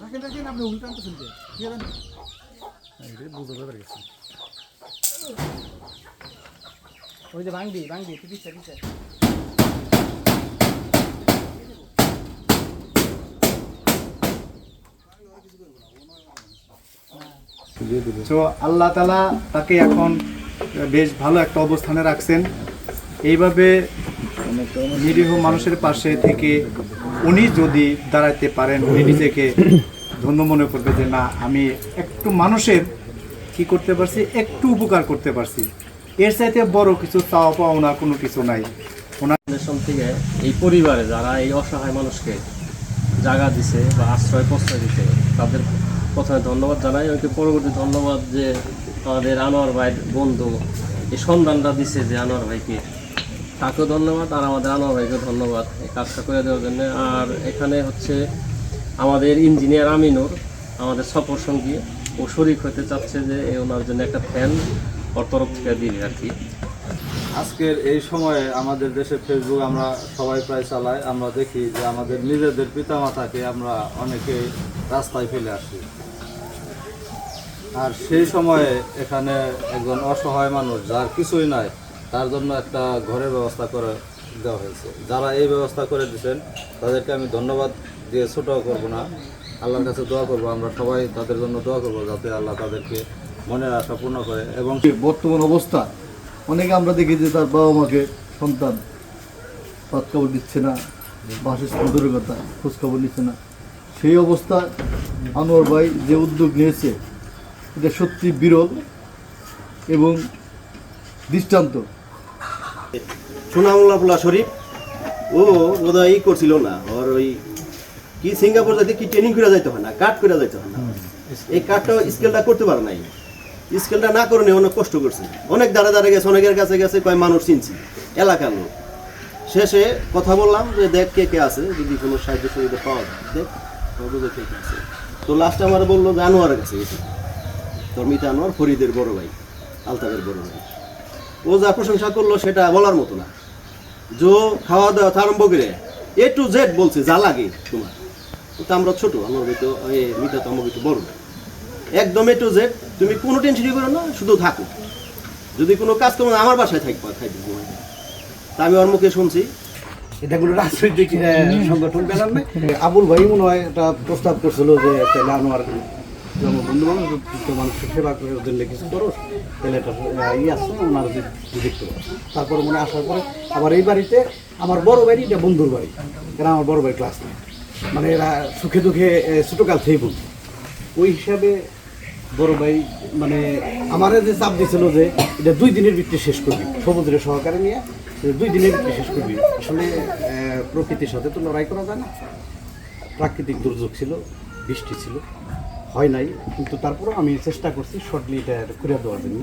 রাখেন রাখেন আপনি উল্টা আনতেছেন কে কি জানেন বুঝতে পেরে গেছি ওই যে ভাঙবি ভাঙবি তুই পিছে পিছে তো আল্লাহ তালা তাকে এখন বেশ ভালো একটা অবস্থানে রাখছেন। এইভাবে নিরীহ মানুষের পাশে থেকে উনি যদি দাঁড়াইতে পারেন উনি নিজেকে ধন্য মনে করবে যে না আমি একটু মানুষের কি করতে পারছি? একটু উপকার করতে পারছি। এর চাইতে বড় কিছু চাওয়া পাওনা কোনো কিছু নাই। ওনার থেকে এই পরিবারে যারা এই অসহায় মানুষকে জায়গা দিছে বা আশ্রয় প্রশ্রয় দিছে তাদের প্রথমে ধন্যবাদ জানাই। ওকে পরবর্তী ধন্যবাদ যে আমাদের আনোয়ার ভাইয়ের বন্ধু এই সন্ধানটা দিছে যে আনোয়ার ভাইকে। তাকেও ধন্যবাদ আর আমাদের আনোয়ার ভাইকেও ধন্যবাদ এই কাজটা করে দেওয়ার জন্য। আর এখানে হচ্ছে আমাদের ইঞ্জিনিয়ার আমিনুর, আমাদের সফর সঙ্গী। ও শরিক হতে চাচ্ছে যে ওনার জন্য একটা ফ্যান ওর তরফ থেকে দিবে আর কি। আজকের এই সময়ে আমাদের দেশে ফেসবুক আমরা সবাই প্রায় চালাই। আমরা দেখি যে আমাদের নিজেদের পিতামাতাকে আমরা অনেকে রাস্তায় ফেলে আসি। আর সেই সময়ে এখানে একজন অসহায় মানুষ যার কিছুই নাই তার জন্য একটা ঘরের ব্যবস্থা করে দেওয়া হয়েছে। যারা এই ব্যবস্থা করে দিয়েছেন, তাদেরকে আমি ধন্যবাদ দিয়ে ছোট করব না। আল্লাহর কাছে দোয়া করব, আমরা সবাই তাদের জন্য দোয়া করব যাতে আল্লাহ তাদেরকে মনের আশা পূর্ণ করে এবং বর্তমান অবস্থা, অনেকে আমরা দেখি যে তার বাবা মাকে সন্তান পাত খবর দিচ্ছে না, বাসস্থান কথা খোঁজ খবর নিচ্ছে না। সেই অবস্থা আনোয়ার ভাই যে উদ্যোগ নিয়েছে, এটা সত্যি বিরল এবং দৃষ্টান্ত। সোনামুল্লাপুল্লা শরীফ? ও বোধহয় ই করছিল না। ওর ওই কি সিঙ্গাপুর যাইতে কি ট্রেনিং করে যাইতে হয় না কাট করে যাইতে হয় না। এই কাটটা স্কেলটা করতে পারে নাই। স্কেলটা না করে অনেক কষ্ট করছে। অনেক দাঁড়া দাঁড়া গেছে অনেকের কাছে গেছে কয় মানুষ চিনছি। এলাকার লোক। শেষে কথা বললাম যে দেখ কে কে আছে যদি কোনো সাহায্য সুবিধা পাওয়া যায় দেখ কে কে আছে। তো লাস্টে আমার বলল যে আনোয়ারের কাছে গেছে। তোর মিতা আনোয়ার ফরিদের বড় ভাই আলতাবের বড় ভাই। ও যা প্রশংসা করল সেটা বলার মতো না। জো, খাওয়া দাওয়া আরম্ভ করে এ টু জেড বলছে, যা লাগে তোমার। তো আমরা ছোট, আমার তো, এ, মিতা তো আমার একটু বড়। একদম এ টু জেড তুমি কোনো টেনশনই করো না, শুধু থাকো। যদি কোনো কাজ করো আমার বাসায় থাকবা, থাকবে তা আমি ওর মুখে শুনছি। এটা কোনো রাজনৈতিক সংগঠন আবুল ভাই মনে হয় একটা প্রস্তাব করছিল যে যেমন বন্ধু সেবা করে জন্য কিছু করো এটা ই আছে, ওনার দেখতে পারো তারপরে মনে আসার পরে আবার এই বাড়িতে আমার বড় বাড়ি এটা বন্ধুর বাড়ি, এরা আমার বড় ভাই ক্লাস নেই মানে এরা সুখে দুঃখে ছোটকাল থেকেই বন্ধু। ওই হিসাবে বড় ভাই মানে আমার যে চাপ দিয়েছিল যে এটা দুই দিনের ভিতরে শেষ করবি, সমুদ্রের সহকারে নিয়ে দুই দিনের ভিতরে শেষ করবি। আসলে প্রকৃতির সাথে তো লড়াই করা যায় না। প্রাকৃতিক দুর্যোগ ছিল, বৃষ্টি ছিল। হয় নাই, কিন্তু তারপরেও আমি চেষ্টা করছি শর্টলি এটা করে দেওয়ার জন্য।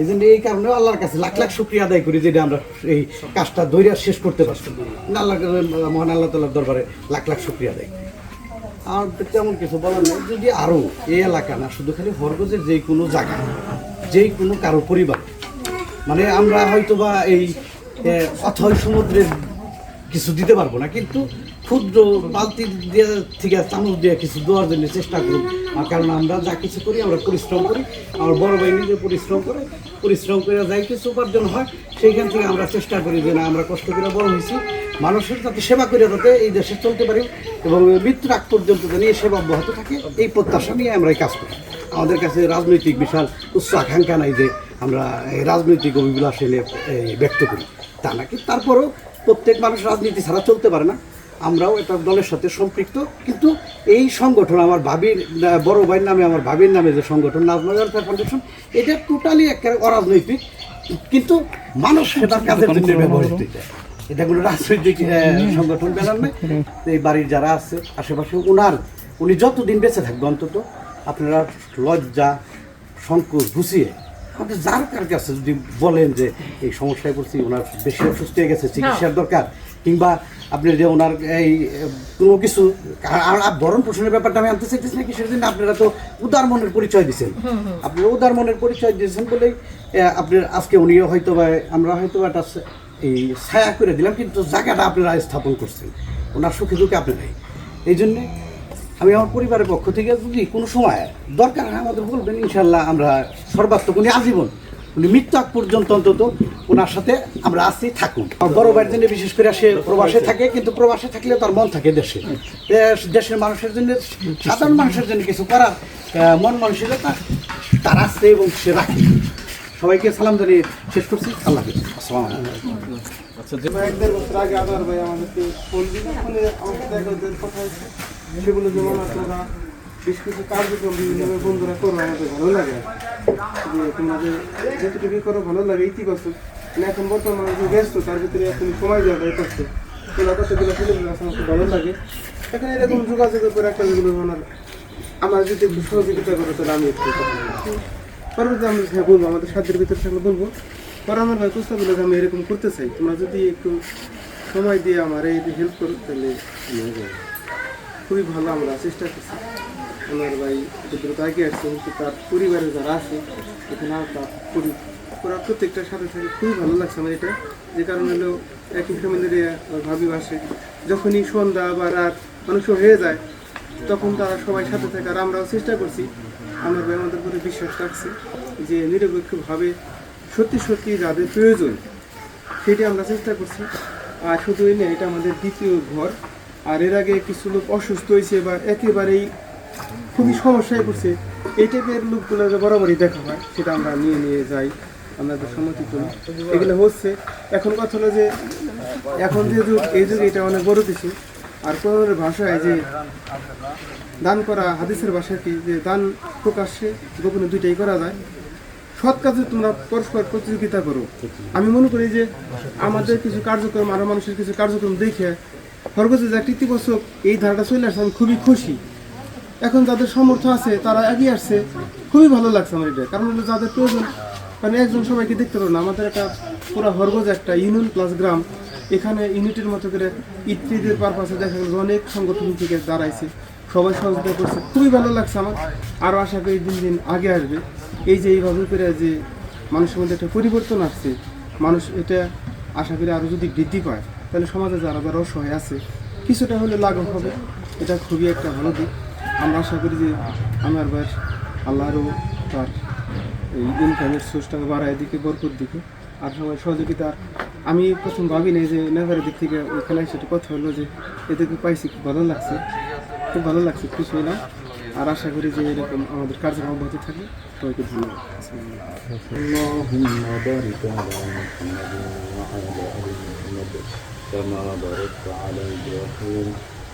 এই জন্য এই কারণে আল্লাহর কাছে লাখ লাখ শুক্রিয়া আদায় করি যেটা আমরা এই কাজটা দৈরা শেষ করতে পারছি। আল্লাহ মহান আল্লাহ তাল্লার দরবারে লাখ লাখ শুক্রিয়া আদায় করি। আমার তো তেমন কিছু বলার নেই, যদি আরও এই এলাকা না, শুধু খালি হরগজের যে কোনো জায়গা, যে কোনো কারও পরিবার মানে আমরা হয়তো বা এই অথয় সমুদ্রের কিছু দিতে পারব না, কিন্তু ক্ষুদ্র বালতি দিয়ে থেকে চামচ দিয়ে কিছু দেওয়ার জন্য চেষ্টা আর কারণ আমরা যা কিছু করি, আমরা পরিশ্রম করি। আমার বড় ভাই নিজে পরিশ্রম করে পরিশ্রম করে যাই কিছু উপার্জন হয়, সেইখান থেকে আমরা চেষ্টা করি যে না, আমরা কষ্ট করে বড় হয়েছি। মানুষের যাতে সেবা করে যাতে এই দেশে চলতে পারি এবং মৃত্যুর আগ পর্যন্ত যেন এই সেবা অব্যাহত থাকে, এই প্রত্যাশা নিয়ে আমরা এই কাজ করি। আমাদের কাছে রাজনৈতিক বিশাল উচ্চ আকাঙ্ক্ষা নাই যে আমরা এই রাজনৈতিক অভিলাষ এনে ব্যক্ত করি। তা নাকি? তারপরেও প্রত্যেক মানুষ রাজনীতি ছাড়া চলতে পারে না। আমরাও এটা দলের সাথে সম্পৃক্ত। কিন্তু এই সংগঠন আমার ভাবির বড় ভাইয়ের নামে আমার ভাবির নামে যে সংগঠন নাজমা ওয়েলফেয়ার ফাউন্ডেশন এটা টোটালি একটা অরাজনৈতিক কিন্তু মানুষ সেটার কাজের জন্য ব্যবহৃত এটা। কোনো রাজনৈতিক সংগঠন বেলার নয়। এই বাড়ির যারা আছে আশেপাশে ওনার উনি যতদিন বেঁচে থাকবে অন্তত আপনারা লজ্জা সংকোচ গুছিয়ে আমাদের যার কার কাছে যদি বলেন যে এই সমস্যায় পড়ছি ওনার বেশি অসুস্থ হয়ে গেছে চিকিৎসার দরকার কিংবা আপনি যে ওনার এই কোনো কিছু ভরণ পোষণের ব্যাপারটা আমি আনতে চাইতেছি না কি সেদিন আপনারা তো উদার মনের পরিচয় দিচ্ছেন আপনারা উদার মনের পরিচয় দিয়েছেন বলেই আহ, আপনার আজকে উনিও হয়তো বা আমরা হয়তো বা একটা এই ছায়া করে দিলাম কিন্তু জায়গাটা আপনারা স্থাপন করছেন। ওনার সুখে দুঃখে আপনারাই এই জন্যে আমি আমার পরিবারের পক্ষ থেকে যদি কোনো সময় দরকার হয় আমাদের বলবেন ইনশাল্লাহ আমরা সর্বাত্মক উনি আজীবন উনি মৃত্যু আগ পর্যন্ত অন্তত ওনার সাথে আমরা আছি থাকুন বড় ভাইয়ের জন্য বিশেষ করে সে প্রবাসে থাকে কিন্তু প্রবাসে থাকলে তার মন থাকে দেশে। দেশের মানুষের জন্য সাধারণ মানুষের জন্য কিছু করার মন মানসিকতা তার আছে এবং সে রাখে। সবাইকে সালাম জানিয়ে শেষ করছি। আল্লাহ আসসালামু এক দেড় বছর আগে আবার ভাই আমাদেরকে সেগুলো যেমন তোমরা বেশ কিছু কার্যক্রম বিভিন্নভাবে বন্ধুরা করো, আমাদের ভালো লাগে। যে তোমাদের যেটুকু করো, ভালো লাগে, ইতিবাচক। মানে এখন বর্তমানে যে ব্যস্ত তার ভিতরে এখন সময় দেওয়া যায় তোলা কতগুলো ছেলেগুলো আছে ভালো লাগে। এখানে এরকম যোগাযোগের করে একটা যেগুলো আমার আমার যদি সহযোগিতা করো, তাহলে আমি একটু পরবর্তী আমি বলব, আমাদের সাধ্যের ভিতরে থাকলে বলব পরে আমার ভাই প্রস্তাব যে আমি এরকম করতে চাই, তোমরা যদি একটু সময় দিয়ে আমার এই হেল্প করো, তাহলে খুবই ভালো আমরা চেষ্টা করছি। আমার ভাই দ্রুত আগে আসছে, কিন্তু তার পরিবারে যারা আছে, এখানে তার পরি- ওরা প্রত্যেকটার সাথে থাকে। খুবই ভালো লাগছে আমার এটা। যে কারণ হলো একই ফ্যামিলির ভাবি বাসে যখনই সন্ধ্যা বা রাত মানুষ হয়ে যায়, তখন তারা সবাই সাথে থাকে। আর আমরাও চেষ্টা করছি। আমার ভাই আমাদের উপরে বিশ্বাস রাখছে যে নিরপেক্ষভাবে সত্যি সত্যি যাদের প্রয়োজন, সেটি আমরা চেষ্টা করছি। আর শুধু না, এটা আমাদের দ্বিতীয় ঘর। আর এর আগে কিছু লোক অসুস্থ হয়েছে বা একেবারেই খুবই সমস্যায় পড়ছে। এই টাইপের লোকগুলো বরাবরই দেখা হয়, সেটা আমরা নিয়ে নিয়ে যাই আমাদের সম্মতি করি। এগুলো হচ্ছে, এখন কথা হলো যে, এখন যে যুগ, এই যুগে এটা অনেক বড় কিছু। আর কোরআনের ভাষায় যে দান করা, হাদিসের ভাষায় কি, যে দান প্রকাশ্যে গোপনে দুইটাই করা যায়। সৎ কাজে তোমরা পরস্পর প্রতিযোগিতা করো। আমি মনে করি যে, আমাদের কিছু কার্যক্রম, আরও মানুষের কিছু কার্যক্রম দেখে সর্বোচ্চ যে একটা ইতিবাচক এই ধারাটা চলে আসছে, আমি খুবই খুশি। এখন যাদের সামর্থ্য আছে, তারা এগিয়ে আসছে। খুবই ভালো লাগছে আমার এটা। কারণ হলো যাদের প্রয়োজন মানে একজন সবাইকে দেখতে পারো না। আমাদের একটা পুরো হরগজ, একটা ইউনিয়ন প্লাস গ্রাম, এখানে ইউনিটের মতো করে ইত্যাদির পারপাসে দেখা গেল অনেক সংগঠন থেকে দাঁড়াইছে। সবাই সহযোগিতা করছে। খুবই ভালো লাগছে আমার। আরও আশা করি দিন দিন আগে আসবে। এই যে এইভাবে করে যে মানুষের মধ্যে একটা পরিবর্তন আসছে, মানুষ এটা আশা করি আরও যদি বৃদ্ধি পায়, তাহলে সমাজে যারা যারা অসহায় আছে, কিছুটা হলে লাঘব হবে। এটা খুবই একটা ভালো দিক। আমরা আশা করি যে আমার বার আল্লাহরও তার এই ইনকামের সোর্সটাকে বাড়ায় দিকে বরকত দিকে আর সবাই সহযোগিতা আর আমি প্রথম ভাবি নাই যে নেভারের দিক থেকে ওইখানে সেটা কথা হলো যে এদেরকে পাইছি খুব ভালো লাগছে খুব ভালো লাগছে খুশি হলাম আর আশা করি যে এরকম আমাদের কার্যক্রম অব্যাহত থাকে সবাইকে ধন্যবাদ اللهم بارك على محمد وعلى آل محمد كما باركت على إبراهيم